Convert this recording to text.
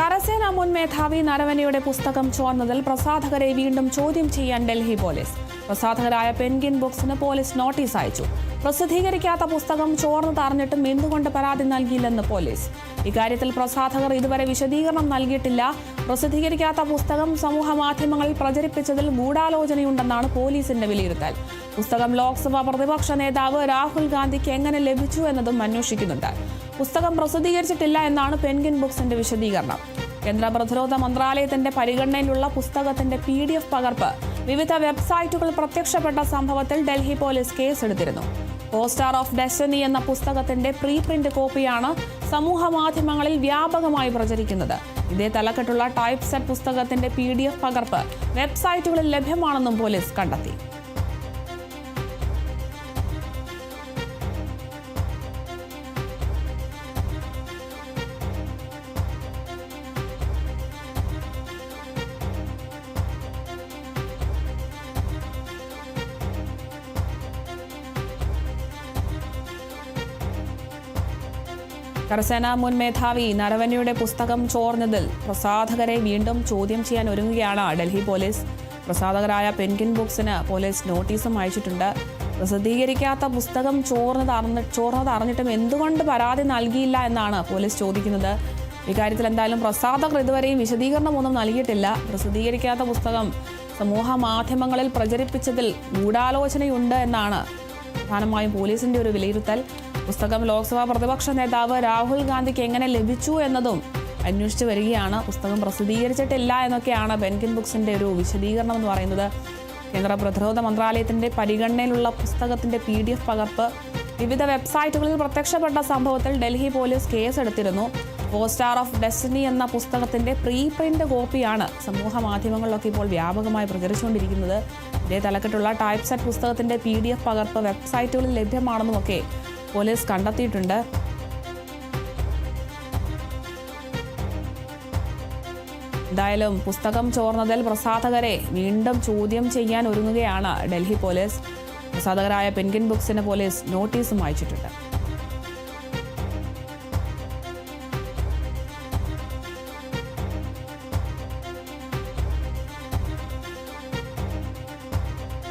കരസേന മുൻ മേധാവി നരവനയുടെ പുസ്തകം ചോർന്നതിൽ പ്രസാധകരെ വീണ്ടും ചോദ്യം ചെയ്യാൻ ഡൽഹി പോലീസ്. പ്രസാധകരായ പെൻഗിൻ ബുക്സിന് പോലീസ് നോട്ടീസ് അയച്ചു. പ്രസിദ്ധീകരിക്കാത്ത പുസ്തകം ചോർന്നത് അറിഞ്ഞിട്ടും എന്തുകൊണ്ട് പരാതി നൽകിയില്ലെന്ന് പോലീസ്. ഇക്കാര്യത്തിൽ പ്രസാധകർ ഇതുവരെ വിശദീകരണം നൽകിയിട്ടില്ല. പ്രസിദ്ധീകരിക്കാത്ത പുസ്തകം സമൂഹ മാധ്യമങ്ങളിൽ പ്രചരിപ്പിച്ചതിൽ ഗൂഢാലോചനയുണ്ടെന്നാണ് പോലീസിന്റെ വിലയിരുത്തൽ. പുസ്തകം ലോക്സഭാ പ്രതിപക്ഷ നേതാവ് രാഹുൽ ഗാന്ധിക്ക് എങ്ങനെ ലഭിച്ചു എന്നതും അന്വേഷിക്കുന്നുണ്ട്. പുസ്തകം പ്രസിദ്ധീകരിച്ചിട്ടില്ല എന്നാണ് പെൻഗിൻ ബുക്സിന്റെ വിശദീകരണം. കേന്ദ്ര പ്രതിരോധ മന്ത്രാലയത്തിന്റെ പരിഗണനയിലുള്ള പുസ്തകത്തിന്റെ പി ഡി എഫ് പകർപ്പ് വിവിധ വെബ്സൈറ്റുകൾ പ്രത്യക്ഷപ്പെട്ട സംഭവത്തിൽ ഡൽഹി പോലീസ് കേസെടുത്തിരുന്നു. പോസ്റ്റാർ ഓഫ് ഡെസ്റ്റനി എന്ന പുസ്തകത്തിന്റെ പ്രീ പ്രിന്റ് കോപ്പിയാണ് സമൂഹ മാധ്യമങ്ങളിൽ വ്യാപകമായി പ്രചരിക്കുന്നത്. ഇതേ തലക്കെട്ടുള്ള ടൈപ്പ് സെറ്റ് പുസ്തകത്തിന്റെ പി പകർപ്പ് വെബ്സൈറ്റുകളിൽ ലഭ്യമാണെന്നും പോലീസ് കണ്ടെത്തി. കരസേന മുൻ മേധാവി നരവനയുടെ പുസ്തകം ചോർന്നതിൽ പ്രസാധകരെ വീണ്ടും ചോദ്യം ചെയ്യാൻ ഒരുങ്ങുകയാണ് ഡൽഹി പോലീസ്. പ്രസാധകരായ പെൻഗിൻ ബുക്സിന് പോലീസ് നോട്ടീസും അയച്ചിട്ടുണ്ട്. പ്രസിദ്ധീകരിക്കാത്ത പുസ്തകം ചോർന്നത് അറിഞ്ഞ ചോർന്നത് അറിഞ്ഞിട്ടും എന്തുകൊണ്ട് പരാതി നൽകിയില്ല എന്നാണ് പോലീസ് ചോദിക്കുന്നത്. ഇക്കാര്യത്തിൽ എന്തായാലും പ്രസാധകർ ഇതുവരെയും വിശദീകരണമൊന്നും നൽകിയിട്ടില്ല. പ്രസിദ്ധീകരിക്കാത്ത പുസ്തകം സമൂഹ മാധ്യമങ്ങളിൽ പ്രചരിപ്പിച്ചതിൽ ഗൂഢാലോചനയുണ്ട് എന്നാണ് പ്രധാനമായും പോലീസിന്റെ ഒരു വിലയിരുത്തൽ. പുസ്തകം ലോക്സഭാ പ്രതിപക്ഷ നേതാവ് രാഹുൽ ഗാന്ധിക്ക് എങ്ങനെ ലഭിച്ചു എന്നതും അന്വേഷിച്ചു വരികയാണ്. പുസ്തകം പ്രസിദ്ധീകരിച്ചിട്ടില്ല എന്നൊക്കെയാണ് ബെൻകിൻ ബുക്സിന്റെ ഒരു വിശദീകരണം എന്ന് പറയുന്നത്. കേന്ദ്ര പ്രതിരോധ മന്ത്രാലയത്തിന്റെ പരിഗണനയിലുള്ള പുസ്തകത്തിന്റെ പി ഡി എഫ് പകർപ്പ് വിവിധ വെബ്സൈറ്റുകളിൽ പ്രത്യക്ഷപ്പെട്ട സംഭവത്തിൽ ഡൽഹി പോലീസ് കേസെടുത്തിരുന്നു. പോസ്റ്റാർ ഓഫ് ഡെസ്റ്റിനി എന്ന പുസ്തകത്തിന്റെ പ്രീ പ്രിന്റ് കോപ്പിയാണ് സമൂഹ മാധ്യമങ്ങളിലൊക്കെ ഇപ്പോൾ വ്യാപകമായി പ്രചരിച്ചുകൊണ്ടിരിക്കുന്നത്. ഇതേ തലക്കെട്ടുള്ള ടൈപ്പ് സെറ്റ് പുസ്തകത്തിന്റെ പി ഡി എഫ് പകർപ്പ് വെബ്സൈറ്റുകളിൽ ലഭ്യമാണെന്നുമൊക്കെ പോലീസ് കണ്ടെത്തിയിട്ടുണ്ട്. എന്തായാലും പുസ്തകം ചോർന്നതിൽ പ്രസാധകരെ വീണ്ടും ചോദ്യം ചെയ്യാൻ ഒരുങ്ങുകയാണ് ഡൽഹി പോലീസ്. പ്രസാധകരായ പെൻഗിൻ ബുക്സിന് പോലീസ് നോട്ടീസും അയച്ചിട്ടുണ്ട്.